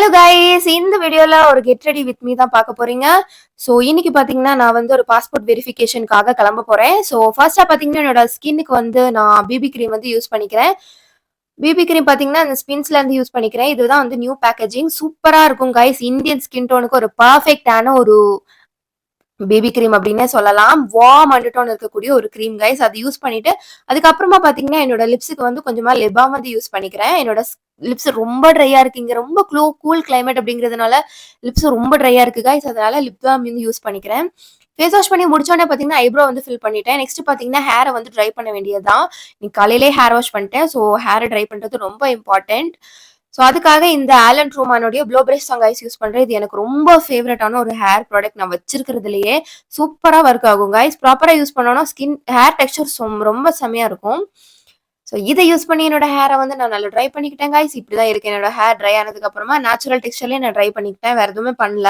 Hello guys இந்த வீடியோல ஒரு கெட் ரெடி வித் மீ தான் பார்க்க போறீங்க. ஸோ இன்னைக்கு பாத்தீங்கன்னா நான் வந்து ஒரு பாஸ்போர்ட் வெரிஃபிகேஷனுக்காக கிளம்ப போறேன். ஸோ ஃபர்ஸ்டா பாத்தீங்கன்னா என்னோட ஸ்கின்னுக்கு வந்து நான் பிபி கிரீம் வந்து யூஸ் பண்ணிக்கிறேன். பிபி கிரீம் பாத்தீங்கன்னா அந்த ஸ்பின்ஸ்ல இருந்து யூஸ் பண்ணிக்கிறேன். இதுதான் வந்து நியூ பேக்கேஜிங் சூப்பரா இருக்கும் கைஸ் இந்தியன் ஸ்கின் டோனுக்கு ஒரு பர்ஃபெக்டான ஒரு பேபி கிரீம் அப்படின்னே சொல்லலாம். வார்ம் அண்டர்டோன் இருக்கக்கூடிய ஒரு க்ரீம் கைஸ் அதை யூஸ் பண்ணிட்டு அதுக்கப்புறமா பாத்தீங்கன்னா என்னோட லிப்ஸுக்கு வந்து கொஞ்சமா லெபாம் வந்து யூஸ் பண்ணிக்கிறேன். என்னோட லிப்ஸ் ரொம்ப ட்ரையா இருக்கு. இங்க ரொம்ப க்ளோ கூல் கிளைமேட் அப்படிங்கிறதுனால லிப்ஸ் ரொம்ப ட்ரையா இருக்கு கைஸ் அதனால லிப் பாம் வந்து யூஸ் பண்ணிக்கிறேன். ஃபேஸ் வாஷ் பண்ணி முடிச்சோடனே பார்த்தீங்கன்னா ஐப்ரோ வந்து ஃபில் பண்ணிட்டேன். நெக்ஸ்ட் பார்த்தீங்கன்னா ஹேரை வந்து ட்ரை பண்ண வேண்டியதுதான். நீ காலையிலே ஹேர் வாஷ் பண்ணிட்டேன். ஸோ ஹேரை ட்ரை பண்ணுறது ரொம்ப இம்பார்ட்டன்ட் ஸோ அதுக்காக இந்த ஆலன் ட்ரூமானுடைய ப்ளோ பிரஷ் சாங் ஐஸ் யூஸ் பண்ணுறேன் இது எனக்கு ரொம்ப ஃபேவரட்டான ஒரு ஹேர் ப்ராடக்ட் நான் வச்சிருக்கிறதுலையே சூப்பராக ஒர்க் ஆகும் கைஸ் ப்ராப்பராக யூஸ் பண்ணோன்னா ஸ்கின் ஹேர் டெக்ஸ்டர் ரொம்ப செம்மையாக இருக்கும். ஸோ இதை யூஸ் பண்ணி என்னோட ஹேரை வந்து நான் நல்லா ட்ரை பண்ணிக்கிட்டேன் காய்ஸ் இப்படி தான் இருக்கு. என்னோட ஹேர் ட்ரை ஆனதுக்கு அப்புறமா நேச்சுரல் டெக்ஸ்டர்லேயே நான் ட்ரை பண்ணிக்கிட்டேன். வேற எதுவுமே பண்ணல.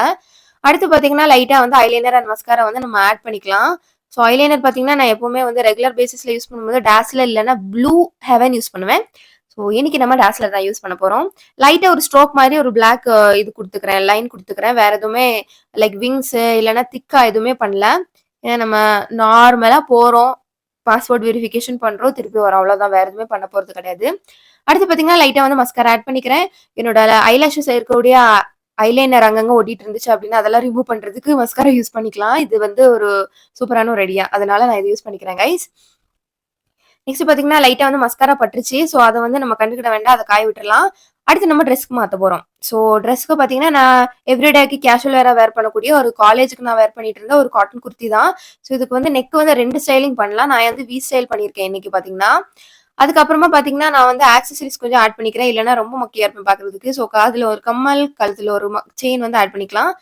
அடுத்து பார்த்தீங்கன்னா லைட்டாக வந்து ஐலைனர் அண்ட் மஸ்காரா வந்து நம்ம ஆட் பண்ணிக்கலாம். ஸோ ஐலைனர் பார்த்தீங்கன்னா நான் எப்பவுமே வந்து ரெகுலர் பேசிஸில் யூஸ் பண்ணும்போது டேஸ்ல இல்லைன்னா ப்ளூ ஹெவன் யூஸ் பண்ணுவேன். ஸோ இன்னைக்கு நம்ம டேஸ்லர் தான் யூஸ் பண்ண போகிறோம் லைட்டாக ஒரு ஸ்ட்ரோக் மாதிரி ஒரு பிளாக் இது கொடுத்துக்கிறேன் லைன் கொடுத்துக்கிறேன். வேற எதுவுமே லைக் விங்ஸு இல்லைன்னா திக்கா எதுவுமே பண்ணல. ஏன்னா நம்ம நார்மலாக போகிறோம் பாஸ்போர்ட் வெரிஃபிகேஷன் பண்ணுறோம் திருப்பி வரோம். அவ்வளோதான் வேறு எதுவுமே பண்ண போகிறது கிடையாது. அடுத்து பார்த்தீங்கன்னா லைட்டாக வந்து மஸ்கர் ஆட் பண்ணிக்கிறேன். என்னோட ஐலாஷஸ் இருக்கக்கூடிய ஐலைனர் அங்கங்கே ஓட்டிட்டு இருந்துச்சு அப்படின்னா அதெல்லாம் ரிமூவ் பண்றதுக்கு மஸ்காரா யூஸ் பண்ணிக்கலாம். இது வந்து ஒரு சூப்பரான ஒரு ஐடியா அதனால நான் இது யூஸ் பண்ணிக்கிறேன் கைஸ் நெக்ஸ்ட் பாத்தீங்கன்னா லைட்டாக வந்து மஸ்காரா பட்டுருச்சு. ஸோ அதை வந்து நம்ம கண்டுக்கிட வேண்டாம். அதை காய விட்டுறலாம். அடுத்து நம்ம ட்ரெஸ்க்கு மாற்ற போறோம். ஸோ ட்ரெஸ்க்கு பார்த்தீங்கன்னா நான் எவ்ரிடேக்கு கேஷுவல் வேற வேர் பண்ணக்கூடிய ஒரு காலேஜுக்கு நான் வேர் பண்ணிட்டு இருந்த ஒரு காட்டன் குர்த்தி தான். ஸோ இதுக்கு வந்து நெக் வந்து ரெண்டு ஸ்டைலிங் பண்ணலாம். நான் வந்து வி ஸ்டைல் பண்ணியிருக்கேன் இன்னைக்கு பார்த்தீங்கன்னா அதுக்கப்புறமா பார்த்தீங்கன்னா நான் வந்து ஆக்சசரிஸ் கொஞ்சம் ஆட் பண்ணிக்கிறேன். இல்லைன்னா ரொம்ப மொக்கையா இருப்பேன் பார்க்குறதுக்கு ஸோ காதில் ஒரு கம்மல் கழுத்தில் ஒரு செயின் வந்து ஆட் பண்ணிக்கலாம்.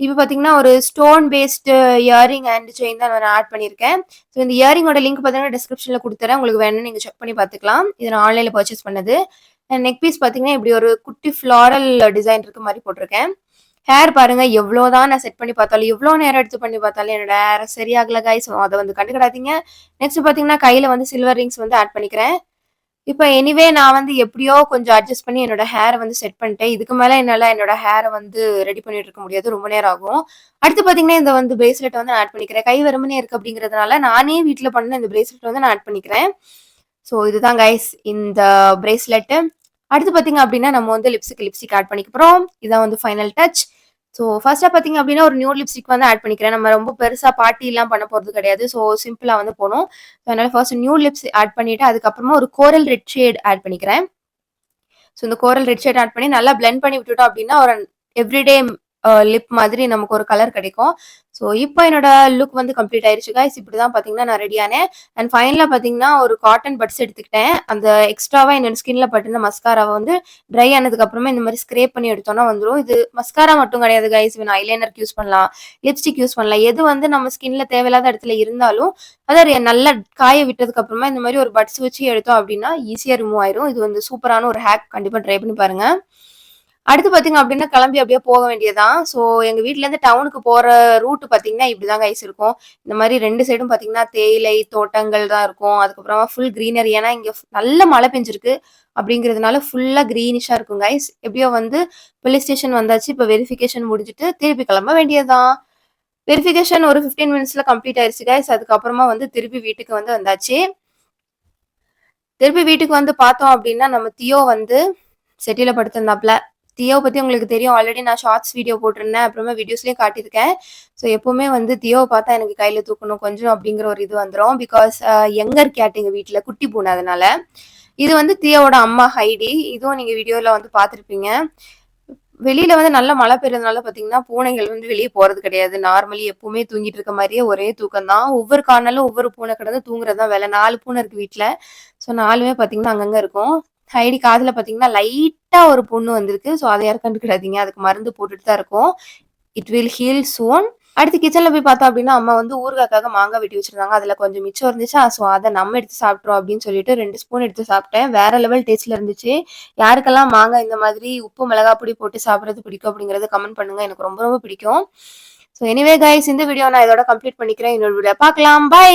இப்போ பார்த்தீங்கன்னா ஒரு stone based earring and chain தான் நான் ஆட் பண்ணியிருக்கேன். ஸோ இந்த இயரிங்கோட லிங்க் பார்த்தீங்கன்னா டிஸ்கிரிப்ஷனில் கொடுத்துறேன். உங்களுக்கு வேணும்னு நீங்கள் செக் பண்ணி பார்த்துக்கலாம் இது நான் ஆன்லைனில் பர்ச்சேஸ் பண்ணது. நெக் பீஸ் பார்த்தீங்கன்னா இப்படி ஒரு குட்டி ஃப்ளாரல் டிசைன் இருக்க மாதிரி போட்டிருக்கேன். ஹேர் பாருங்க எவ்வளோதான் நான் செட் பண்ணி பார்த்தாலும் எவ்வளோ நேரம் எடுத்து பண்ணி பார்த்தாலும் என்னோட ஹேர் சரியாகல காய்ஸ் அதை வந்து கண்டுக்கிடாதீங்க. நெக்ஸ்ட் பார்த்தீங்கன்னா கையில் வந்து சில்வர் ரிங்ஸ் வந்து ஆட் பண்ணிக்கிறேன். இப்போ எனிவே நான் வந்து எப்படியோ கொஞ்சம் அட்ஜஸ்ட் பண்ணி என்னோட ஹேரை வந்து செட் பண்ணிட்டேன். இதுக்கு மேலே என்னால் என்னோட ஹேரை வந்து ரெடி பண்ணிட்டு இருக்க முடியாது. ரொம்ப நேரம் ஆகும். அடுத்து பார்த்தீங்கன்னா இந்த வந்து பிரேஸ்லெட் வந்து நான் ஆட் பண்ணிக்கிறேன். கை வருமனே இருக்கு அப்படிங்கிறதுனால நானே வீட்டில் பண்ண இந்த பிரேஸ்லெட் வந்து நான் ஆட் பண்ணிக்கிறேன். ஸோ இதுதான் கைஸ் இந்த பிரேஸ்லெட்டு அடுத்து பார்த்தீங்க அப்படின்னா நம்ம வந்து லிப்ஸ்டிக் லிப்ஸ்டிக் ஆட் பண்ணிக்கிறோம் இதான் வந்து ஃபைனல் டச் ஸோ ஃபர்ஸ்ட்டாக பார்த்தீங்க அப்படின்னா ஒரு நியூ லிப்ஸ்டிக் வந்து ஆட் பண்ணிக்கிறேன். நம்ம ரொம்ப பெருசாக பார்ட்டிலாம் பண்ண போகிறது கிடையாது. ஸோ சிம்பிளாக வந்து போகணும். அதனால ஃபர்ஸ்ட் நியூ லிப்ஸ் ஆட் பண்ணிவிட்டு அதுக்கப்புறமா ஒரு கோரல் ரெட் ஷேட் ஆட் பண்ணிக்கிறேன். ஸோ இந்த கோரல் ரெட் ஷேட் ஆட் பண்ணி நல்லா பிளெண்ட் பண்ணி விட்டுட்டோம் அப்படின்னா ஒரு எவ்ரிடே லிப் மாதிரி நமக்கு ஒரு கலர் கிடைக்கும். ஸோ இப்போ என்னோட லுக் வந்து கம்ப்ளீட் ஆயிருச்சு கைஸ் இப்படி தான் பார்த்தீங்கன்னா நான் ரெடியானேன் அண்ட் ஃபைனலாக பார்த்தீங்கன்னா ஒரு காட்டன் பட்ஸ் எடுத்துக்கிட்டேன். அந்த எக்ஸ்ட்ராவாக என்னோட ஸ்கின்ல பட்டிருந்த மஸ்காராவை வந்து ட்ரை ஆனதுக்கு அப்புறமா இந்த மாதிரி ஸ்க்ரேப் பண்ணி எடுத்தோம்னா வந்துடும் இது மஸ்காரா மட்டும் கிடையாது கைஸ் நான் ஐலைனருக்கு யூஸ் பண்ணலாம் லிப்ஸ்டிக் யூஸ் பண்ணலாம். எது வந்து நம்ம ஸ்கின்ல தேவையில்லாத இடத்துல இருந்தாலும் அதை நல்லா காய விட்டதுக்கு அப்புறமா இந்த மாதிரி ஒரு பட்ஸ் வச்சு எடுத்தோம் அப்படின்னா ஈஸியாக ரிமூவ் ஆயிரும். இது வந்து சூப்பரான ஒரு ஹேக் கண்டிப்பாக ட்ரை பண்ணி பாருங்க. அடுத்து பார்த்தீங்க அப்படின்னா கிளம்பி அப்படியே போக வேண்டியதான் ஸோ எங்கள் வீட்டிலேருந்து டவுனுக்கு போகிற ரூட்டு பார்த்தீங்கன்னா இப்படி தான் கைஸ் இருக்கும். இந்த மாதிரி ரெண்டு சைடும் பார்த்தீங்கன்னா தேயிலை தோட்டங்கள் தான் இருக்கும். அதுக்கப்புறமா ஃபுல் க்ரீனரி ஏன்னா இங்கே நல்ல மழை பெஞ்சிருக்கு. அப்படிங்கிறதுனால ஃபுல்லாக க்ரீனிஷாக இருக்கும் கைஸ் எப்படியோ வந்து போலீஸ் ஸ்டேஷன் வந்தாச்சு. இப்போ வெரிஃபிகேஷன் முடிஞ்சுட்டு திருப்பி கிளம்ப வேண்டியதுதான். வெரிஃபிகேஷன் ஒரு ஃபிஃப்டீன் மினிட்ஸில் கம்ப்ளீட் ஆயிடுச்சு கைஸ் அதுக்கப்புறமா வந்து திருப்பி வீட்டுக்கு வந்து வந்தாச்சு. திருப்பி வீட்டுக்கு வந்து பார்த்தோம் அப்படின்னா நம்ம தியோ வந்து செட்டியில் படுத்திருந்தாப்ல தியோவை பற்றி உங்களுக்கு தெரியும். ஆல்ரெடி நான் ஷார்ட்ஸ் வீடியோ போட்டிருந்தேன். அப்புறமா வீடியோஸ்லேயும் காட்டியிருக்கேன். ஸோ எப்போவுமே வந்து தியோவை பார்த்தா எனக்கு கையில் தூக்கணும். கொஞ்சம் அப்படிங்கிற ஒரு இது வந்துடும் பிகாஸ் யங்கர் கேட் எங்கள் வீட்டில் குட்டி பூனை அதனால. இது வந்து தியோவோட அம்மா ஹைடி இதுவும் நீங்கள் வீடியோவில் வந்து பார்த்துருப்பீங்க. வெளியில வந்து நல்ல மழை பெய்யறதுனால பாத்தீங்கன்னா பூனைகள் வந்து வெளியே போறது கிடையாது. நார்மலி எப்பவுமே தூங்கிட்டு இருக்க மாதிரியே ஒரே தூக்கம் தான். ஒவ்வொரு கார்னர்ல ஒவ்வொரு பூனை கிடந்து தூங்குறது தான் வேலை. நாலு பூனை இருக்கு வீட்டுல ஸோ நாலுமே பாத்தீங்கன்னா அங்கங்க இருக்கும். ஹைடி காதுல பாத்தீங்கன்னா லைட்டா ஒரு பொண்ணு வந்திருக்கு. ஸோ அதை யாரும் கண்டுக்கிடாதீங்க. அதுக்கு மருந்து போட்டுட்டு தான் இருக்கும். இட் வில் ஹீல் சோன் அடுத்து கிச்சன்ல போய் பார்த்தோம் அப்படின்னா அம்மா வந்து ஊறுகாக்காக மாங்காய் வெட்டி வச்சிருந்தாங்க. அதுல கொஞ்சம் மிச்சம் இருந்துச்சு? ஸோ அதை நம்ம எடுத்து சாப்பிட்றோம் அப்படின்னு சொல்லிட்டு ரெண்டு ஸ்பூன் எடுத்து சாப்பிட்டேன். வேற லெவல் டேஸ்ட்ல இருந்துச்சு. யாருக்கெல்லாம் மாங்காய் இந்த மாதிரி உப்பு மிளகா பொடி போட்டு சாப்பிட்றது பிடிக்கும் அப்படிங்கறது கமெண்ட் பண்ணுங்க. எனக்கு ரொம்ப ரொம்ப பிடிக்கும். ஸோ எனிவே கைஸ் இந்த வீடியோ நான் இதோட கம்ப்ளீட் பண்ணிக்கிறேன். இன்னொரு வீடியோ பார்க்கலாம். பை